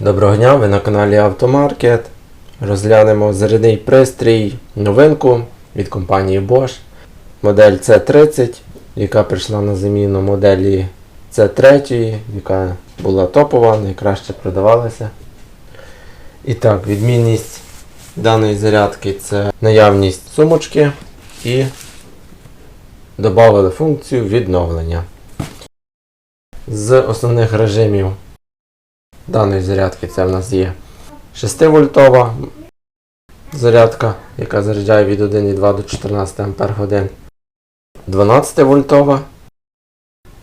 Доброго дня, ви на каналі Автомаркет. Розглянемо зарядний пристрій, новинку від компанії Bosch. Модель C30, яка прийшла на заміну моделі C3, яка була топова, найкраще продавалася. І так, відмінність даної зарядки це наявність сумочки і додали функцію відновлення. З основних режимів даної зарядки це в нас є 6 вольтова зарядка, яка заряджає від 1,2 до 14 Ах. 12 вольтова,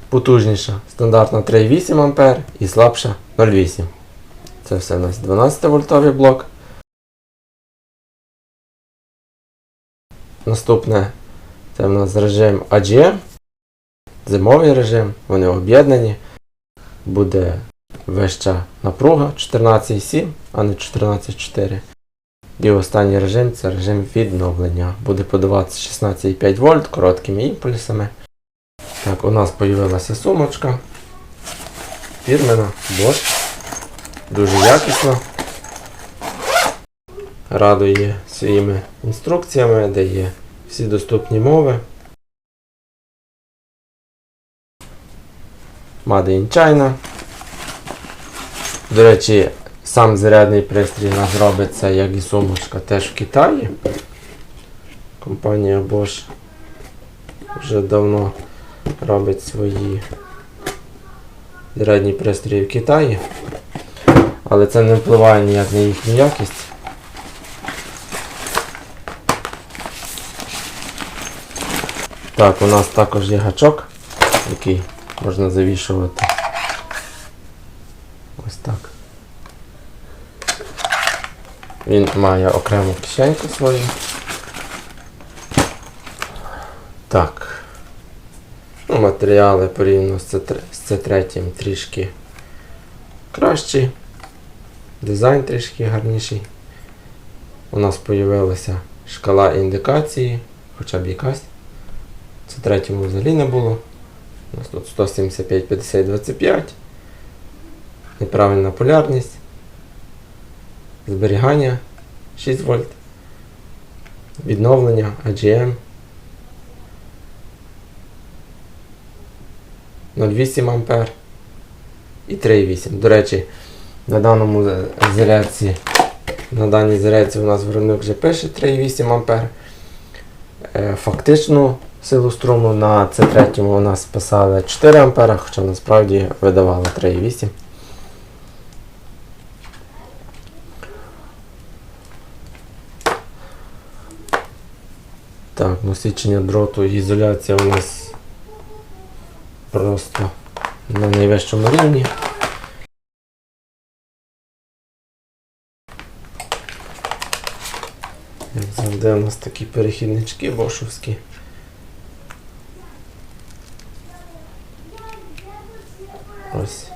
потужніша, стандартна 3,8 А і слабша 0,8. Це все у нас 12 вольтовий блок. Наступне це в нас режим AGM, зимовий режим, вони об'єднані. Буде вища напруга 14,7, а не 14,4. І останній режим це режим відновлення. Буде подаватися 16,5 вольт короткими імпульсами. Так, у нас з'явилася сумочка. Фірмена, Bosch. Дуже якісна. Радує своїми інструкціями, де є всі доступні мови. Made in China. До речі, сам зарядний пристрій у нас робиться, як і сумочка, теж в Китаї. Компанія Bosch вже давно робить свої зарядні пристрої в Китаї. Але це не впливає ніяк на їхню якість. Так, у нас також є гачок, який можна завішувати. Ось так. Він має окрему кишеньку свою. Так. Ну, матеріали порівняно з C3 з C3 трішки кращі. Дизайн трішки гарніший. У нас з'явилася шкала індикації, хоча б якась. Це третьому взагалі не було. У нас тут 175, 50, 25. Неправильна полярність. Зберігання 6 вольт. Відновлення AGM 0,8 ампер і 3,8. До речі, на даному за- зарядці, на даній зарядці у нас виробник вже пише 3,8 ампер. Е, Фактичну силу струму на C3 у нас писали 4 ампера, хоча насправді видавали 3,8. Так, насичення дроту і ізоляція у нас просто на найвищому рівні. Як завжди у нас такі перехіднички бошовські. Ось.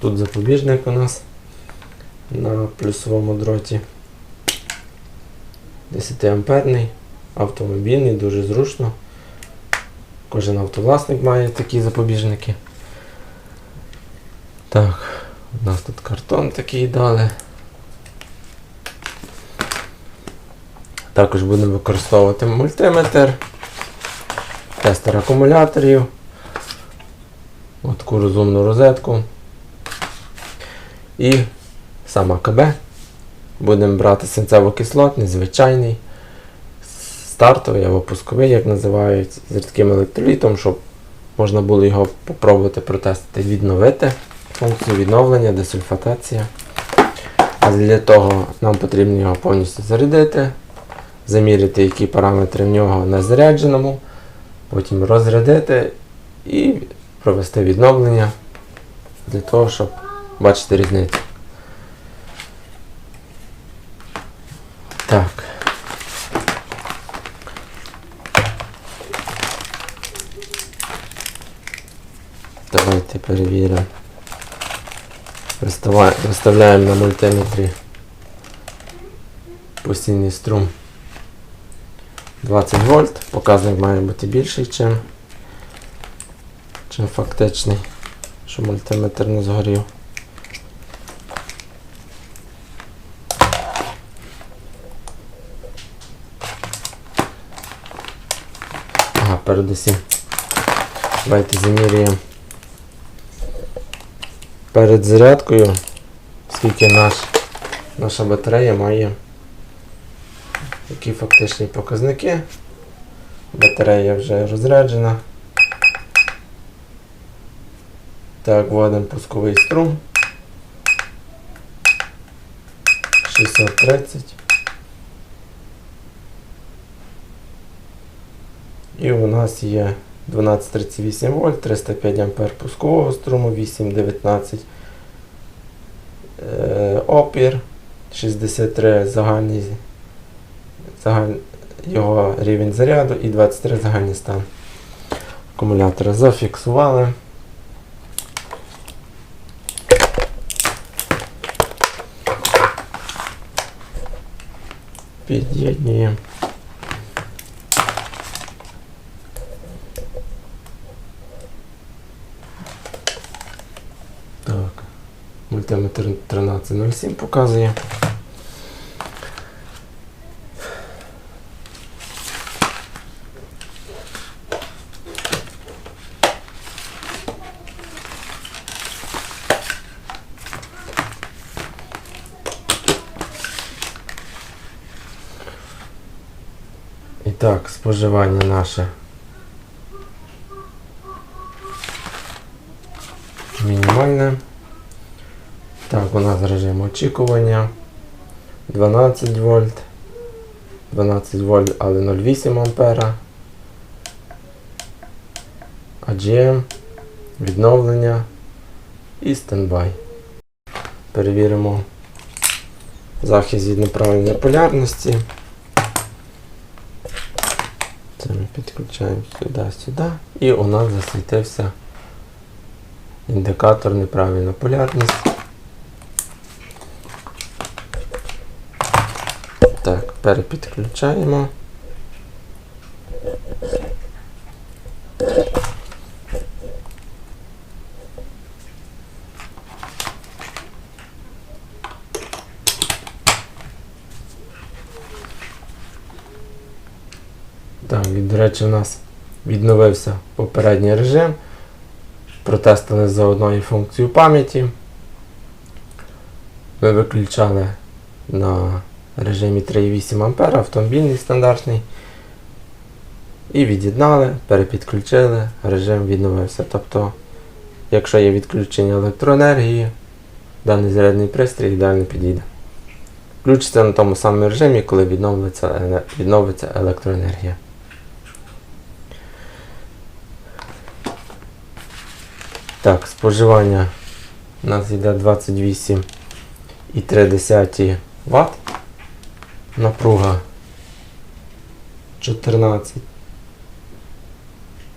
Тут запобіжник у нас на плюсовому дроті. 10 амперний, автомобільний, дуже зручно. Кожен автовласник має такі запобіжники. Так, у нас тут картон такий дали. Також будемо використовувати мультиметр, тестер акумуляторів, таку розумну розетку і сам АКБ. Будемо брати синцево-кислотний, звичайний, стартовий або пусковий, як називають, з рідким електролітом, щоб можна було його попробувати протестити, відновити функцію відновлення, десульфатація. А для того нам потрібно його повністю зарядити, заміряти, які параметри в нього на зарядженому, потім розрядити і провести відновлення для того, щоб бачити різницю. Так. Давайте перевіримо. Виставля- Виставляємо на мультиметрі постійний струм 20 вольт. Показник має бути більший, ніж чим фактичний, що мультиметр не згорів. Передусім. Давайте замірюємо перед зарядкою, скільки наш, наша батарея має які фактичні показники. Батарея вже розряджена. Так, вводимо пусковий струм. 630. І у нас є 1238 вольт, 305 ампер пускового струму, 819 е, опір, 63 загальний, загаль, його рівень заряду і 23 загальний стан. Акумулятора зафіксували. Під'єднуємо. Так. Мультиметр 1307 показує. І так, споживання наше. Мінімальне. Так, у нас режим очікування 12 вольт. 12 вольт, але 0,8 ампера. AGM, відновлення і стендбай. Перевіримо захист від неправильної полярності. Це ми підключаємо сюди, сюди. І у нас засвітився індикатор неправильна полярність. Так, перепідключаємо. Так, і, до речі, у нас відновився попередній режим. Протестили заодно і функцію пам'яті. Ми виключали на режимі 3,8 А автомобільний стандартний. І від'єднали, перепідключили, режим відновився. Тобто, якщо є відключення електроенергії, даний зарядний пристрій ідеально підійде. Включиться на тому самому режимі, коли відновиться, відновиться електроенергія. Так, споживання у нас йде 28,3 Вт. Напруга 14.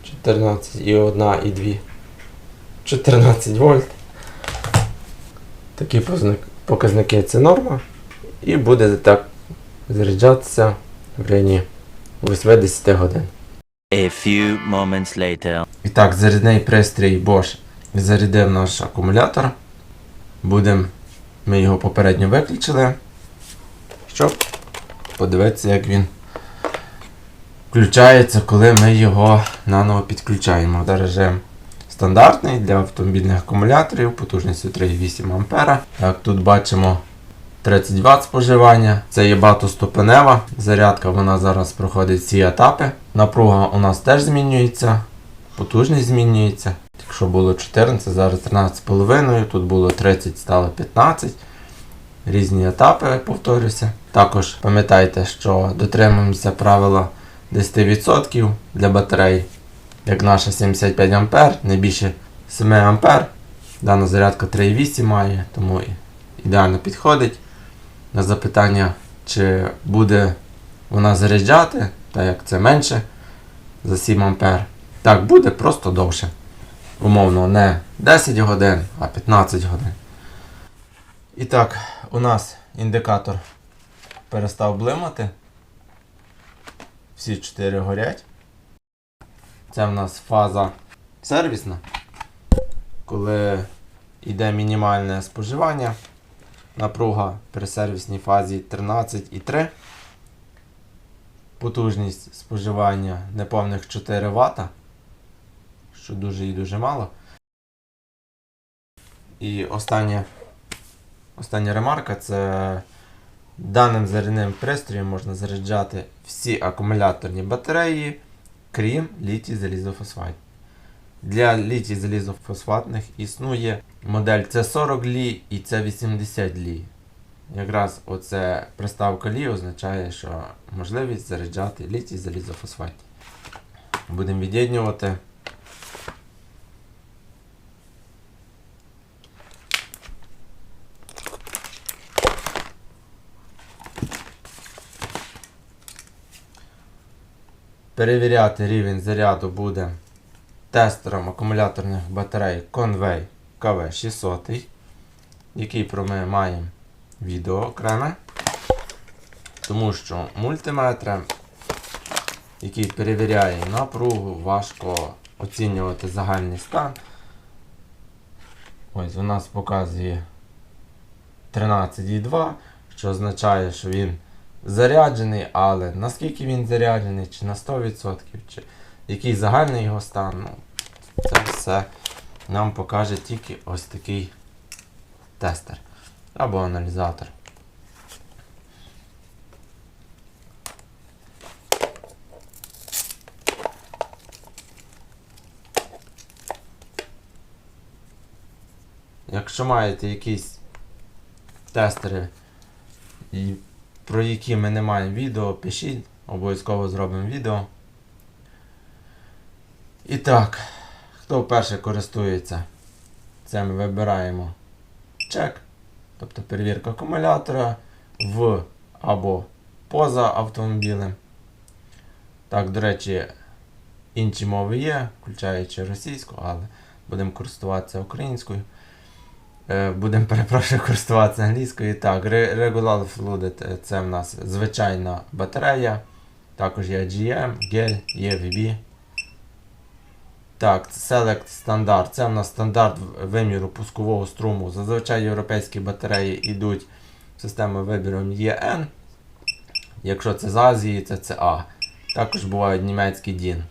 14 і 1 і 2. 14 вольт. Такі показники це норма. І буде так заряджатися в районі 80 годин. A few moments later. І так, зарядний пристрій Bosch зарядив наш акумулятор. Будемо, ми його попередньо виключили, щоб подивитися, як він включається, коли ми його наново підключаємо. Де режим стандартний для автомобільних акумуляторів потужністю 3,8 А. Так, тут бачимо 30 Вт споживання. Це є багатоступенева зарядка, вона зараз проходить всі етапи. Напруга у нас теж змінюється, потужність змінюється. Якщо було 14, зараз 13,5, тут було 30, стало 15. Різні етапи, повторюся. Також пам'ятайте, що дотримуємося правила 10% для батарей. Як наша 75 А, не більше 7 А. Дана зарядка 3,8 має, тому ідеально підходить. На запитання, чи буде вона заряджати, так як це менше за 7 А. Так, буде просто довше. Умовно, не 10 годин, а 15 годин. І так, у нас індикатор перестав блимати. Всі 4 горять. Це в нас фаза сервісна. Коли йде мінімальне споживання, напруга при сервісній фазі 13,3. Потужність споживання неповних 4 Вт, що дуже і дуже мало. І остання, остання ремарка це даним зарядним пристроєм можна заряджати всі акумуляторні батареї, крім літій залізофосфат. Для літій залізофосфатних існує модель C40 лі і C80 лі. Якраз оце приставка лі означає, що можливість заряджати літій залізофосфат. Будемо від'єднювати. Перевіряти рівень заряду буде тестером акумуляторних батарей Convey KV600, який про ми маємо відео окреме. Тому що мультиметром, який перевіряє напругу, важко оцінювати загальний стан. Ось у нас показує 13,2, що означає, що він заряджений, але наскільки він заряджений, чи на 100%, чи який загальний його стан, ну, це все нам покаже тільки ось такий тестер або аналізатор. Якщо маєте якісь тестери, і про які ми не маємо відео, пишіть, обов'язково зробимо відео. І так, хто вперше користується, це ми вибираємо чек, тобто перевірка акумулятора в або поза автомобілем. Так, до речі, інші мови є, включаючи російську, але будемо користуватися українською. Е, Будемо перепрошую користуватися англійською. Так, Re- Regular Fluid е, це в нас звичайна батарея. Також є GM, GEL, є VB. Так, Select Standard. Це в нас стандарт виміру пускового струму. Зазвичай європейські батареї йдуть в систему вибіру EN. Якщо це з Азії, це CA. Також бувають німецькі DIN.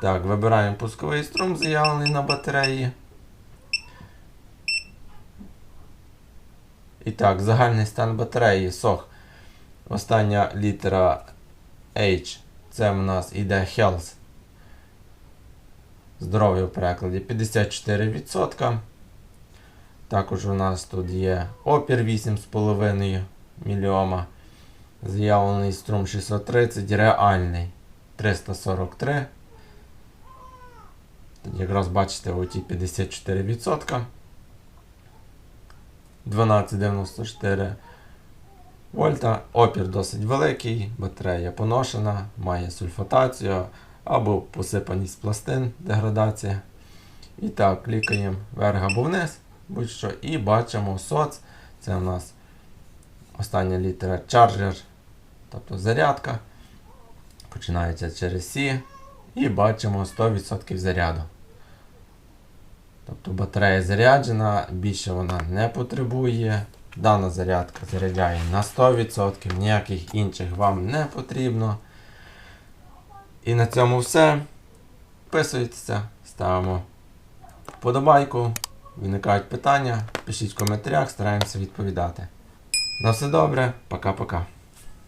Так, вибираємо пусковий струм, заявлений на батареї. І так, загальний стан батареї сох. Остання літера H. Це в нас іде Health. Здоров'я в перекладі 54%. Також у нас тут є опір 8,5 мільйома. Заявлений струм 630, реальний 343. Якраз бачите оті 54%. 12,94 вольта. Опір досить великий, батарея поношена, має сульфатацію або посипаність пластин, деградація. І так, клікаємо вверх або вниз, будь-що, і бачимо соц. Це у нас остання літера Charger, тобто зарядка. Починається через C. І бачимо 100% заряду. Тобто батарея заряджена, більше вона не потребує. Дана зарядка заряджає на 100%, ніяких інших вам не потрібно. І на цьому все. Підписуйтеся, ставимо вподобайку. Виникають питання, пишіть в коментарях, стараємося відповідати. На все добре, пока-пока.